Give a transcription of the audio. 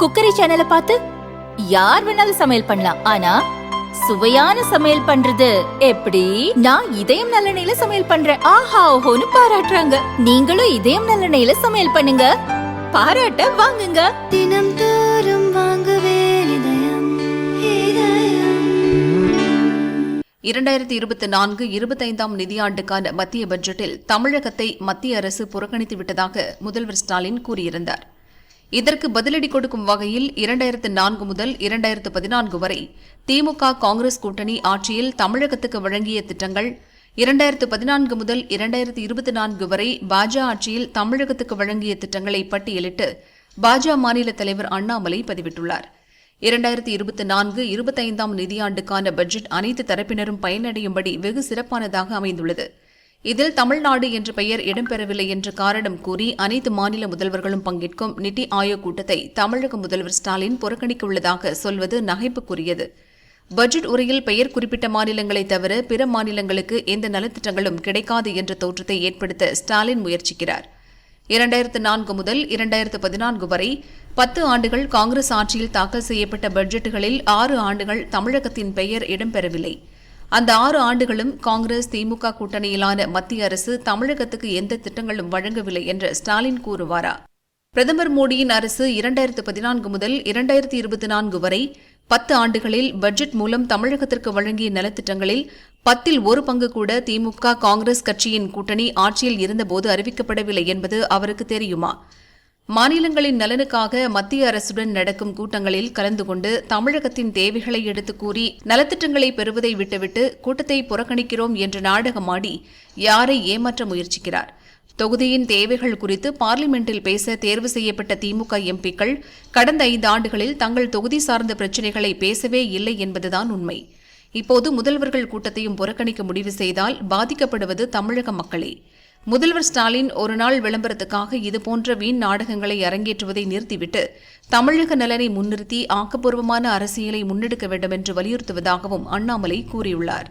Cookery சேனலை பார்த்து யார் வேணாலும் சமையல் பண்ணலாம். ஆனா சுவையான சமையல் பண்றது எப்படி? நான் இதயம் நல்லெண்ணெயில சமையல் பண்றேன். ஆஹா ஓஹோன்னு பாராட்டுறாங்க. நீங்களும் இதயம் நல்லெண்ணெயில சமையல் பண்ணுங்க. பாராட்ட வாங்குங்க. தினம் தோறும் வாங்குவே இரண்டாயிரத்தி இருபத்தி நான்கு இருபத்தைந்தாம் நிதியாண்டுக்கான மத்திய பட்ஜெட்டில் தமிழகத்தை மத்திய அரசு புறக்கணித்து விட்டதாக முதல்வர் ஸ்டாலின் கூறியிருந்தார். இதற்கு பதிலடி கொடுக்கும் வகையில் இரண்டாயிரத்து நான்கு முதல் இரண்டாயிரத்து பதினான்கு வரை திமுக காங்கிரஸ் கூட்டணி ஆட்சியில் தமிழகத்துக்கு வழங்கிய திட்டங்கள் இரண்டாயிரத்து பதினான்கு முதல் இரண்டாயிரத்து இருபத்தி நான்கு வரை பாஜக ஆட்சியில் தமிழகத்துக்கு வழங்கிய திட்டங்களை பட்டியலிட்டு பாஜக மாநில தலைவர் அண்ணாமலை பதிவிட்டுள்ளார். இரண்டாயிரத்தி இருபத்தி நான்கு இருபத்தைந்தாம் நிதியாண்டுக்கான பட்ஜெட் அனைத்து தரப்பினரும் பயனடையும்படி வெகு சிறப்பானதாக அமைந்துள்ளது. இதில் தமிழ்நாடு என்ற பெயர் இடம்பெறவில்லை என்ற காரணம் கூறி அனைத்து மாநில முதல்வர்களும் பங்கேற்கும் நிதி ஆயோக் கூட்டத்தை தமிழக முதல்வர் ஸ்டாலின் புறக்கணிக்க உள்ளதாக சொல்வது நகைப்புக்குரியது. பட்ஜெட் உரையில் பெயர் குறிப்பிட்ட மாநிலங்களை தவிர பிற மாநிலங்களுக்கு எந்த நலத்திட்டங்களும் கிடைக்காது என்ற தோற்றத்தை ஏற்படுத்த ஸ்டாலின் முயற்சிக்கிறார். இரண்டாயிரத்து நான்கு முதல் இரண்டாயிரத்து பதினான்கு வரை பத்து ஆண்டுகள் காங்கிரஸ் ஆட்சியில் தாக்கல் செய்யப்பட்ட பட்ஜெட்டுகளில் ஆறு ஆண்டுகள் தமிழகத்தின் பெயர் இடம்பெறவில்லை. அந்த ஆறு ஆண்டுகளும் காங்கிரஸ் திமுக கூட்டணியிலான மத்திய அரசு தமிழகத்துக்கு எந்த திட்டங்களும் வழங்கவில்லை என்று ஸ்டாலின் கூறுவாரா? பிரதமர் மோடியின் அரசு இரண்டாயிரத்து பதினான்கு முதல் இரண்டாயிரத்து இருபத்தி நான்கு வரை பத்து ஆண்டுகளில் பட்ஜெட் மூலம் தமிழகத்திற்கு வழங்கிய நலத்திட்டங்களில் பத்தில் ஒரு பங்கு கூட திமுக காங்கிரஸ் கட்சியின் கூட்டணி ஆட்சியில் இருந்தபோது அறிவிக்கப்படவில்லை என்பது அவருக்கு தெரியுமா? மாநிலங்களின் நலனுக்காக மத்திய அரசுடன் நடக்கும் கூட்டங்களில் கலந்து கொண்டு தமிழகத்தின் தேவைகளை எடுத்துக் கூறி நலத்திட்டங்களை பெறுவதை விட்டுவிட்டு கூட்டத்தை புறக்கணிக்கிறோம் என்று நாடகமாடி யாரை ஏமாற்ற முயற்சிக்கிறார்? தொகுதியின் தேவைகள் குறித்து பார்லிமெண்டில் பேச தேர்வு செய்யப்பட்ட திமுக எம்பிக்கள் கடந்த ஐந்து ஆண்டுகளில் தங்கள் தொகுதி சார்ந்த பிரச்சினைகளை பேசவே இல்லை என்பதுதான் உண்மை. இப்போது முதல்வர்கள் கூட்டத்தையும் புறக்கணிக்க முடிவு செய்தால் பாதிக்கப்படுவது தமிழக மக்களே. முதல்வர் ஸ்டாலின் ஒரு நாள் விளம்பரத்துக்காக இதுபோன்ற வீண் நாடகங்களை அரங்கேற்றுவதை நிறுத்திவிட்டு தமிழக நலனை முன்னிறுத்தி ஆக்கப்பூர்வமான அரசியலை முன்னெடுக்க வேண்டும் என்று வலியுறுத்துவதாகவும் அண்ணாமலை கூறியுள்ளார்.